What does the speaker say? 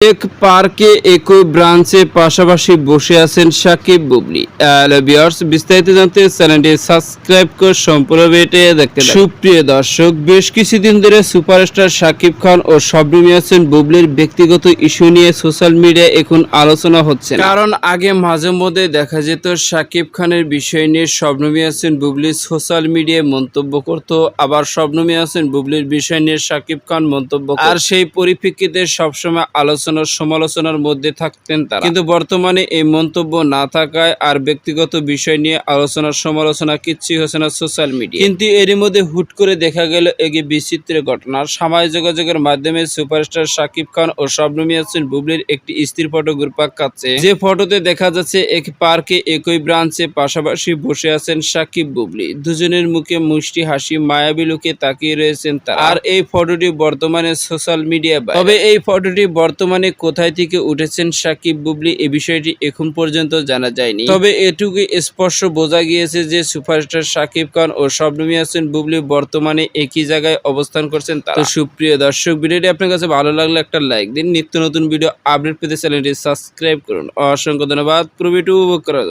এক পার্কে একই ব্রাঞ্চে পাশাপাশি বসে আছেন সাকিব বুবলি বিস্তারিত জানতে চ্যানেলটি সাবস্ক্রাইব করে সম্পূর্ণ থাকুন। সুপ্রিয় দর্শক, বেশ কিছুদিন ধরে সুপারস্টার সাকিব খান ও শবনম ইয়াসিন বুবলির ব্যক্তিগত ইস্যু নিয়ে সোশ্যাল মিডিয়ায় এখন আলোচনা হচ্ছে। কারণ আগে মাঝে মধ্যে দেখা যেত সাকিব খানের বিষয় নিয়ে শবনম ইয়াসিন বুবলি সোশ্যাল মিডিয়ায় মন্তব্য করত, আবার শবনম ইয়াসিন বুবলির বিষয় নিয়ে সাকিব খান মন্তব্য। আর সেই পরিপ্রেক্ষিতে সবসময় আলোচনার সমালোচনার মধ্যে থাকতেন তারা। কিন্তু বর্তমানে এই মন্তব্য না থাকায় আর ব্যক্তিগত বিষয় নিয়ে আলোচনার সমালোচনা কিচ্ছুই হচ্ছে না সোশ্যাল মিডিয়া কিন্তু এরই মধ্যে হুট করে দেখা গেল এগে বিচিত্র ঘটনা সামাজিক যোগাযোগের মাধ্যমে সুপারস্টার সাকিব খান ও শবনম ইয়াসিন বুবলির একটি স্থির ফটো ঘুরপাক খাচ্ছে। যে ফটোতে দেখা যাচ্ছে এক পার্কে একই ব্রাঞ্চে পাশাপাশি বসে আছেন সাকিব বুবলি। দুজনের মুখে মুষ্টি হাসি মায়াবী লুকে তাকিয়ে রয়েছেন তারা। আর এই ফটোটি বর্তমানে সোশ্যাল মিডিয়া তবে এই ফটোটি বর্তমানে কোথায় থেকে উঠেছেন সাকিব বুবলি, এ বিষয়টি এখন পর্যন্ত জানা যায়নি। তবে এটুকু স্পষ্ট বোঝা গিয়েছে যে সুপারস্টার সাকিব খান ও শবনমী হাসিন বুবলি বর্তমানে একই জায়গায় অবস্থান করছেন তার। সুপ্রিয় দর্শক, ভিডিওটি আপনার কাছে ভালো লাগলে একটা লাইক দিন। নিত্য নতুন ভিডিও আপডেট পেতে চ্যানেলটি সাবস্ক্রাইব করুন। অসংখ্য ধন্যবাদ। প্রবিটু উপভোগ করার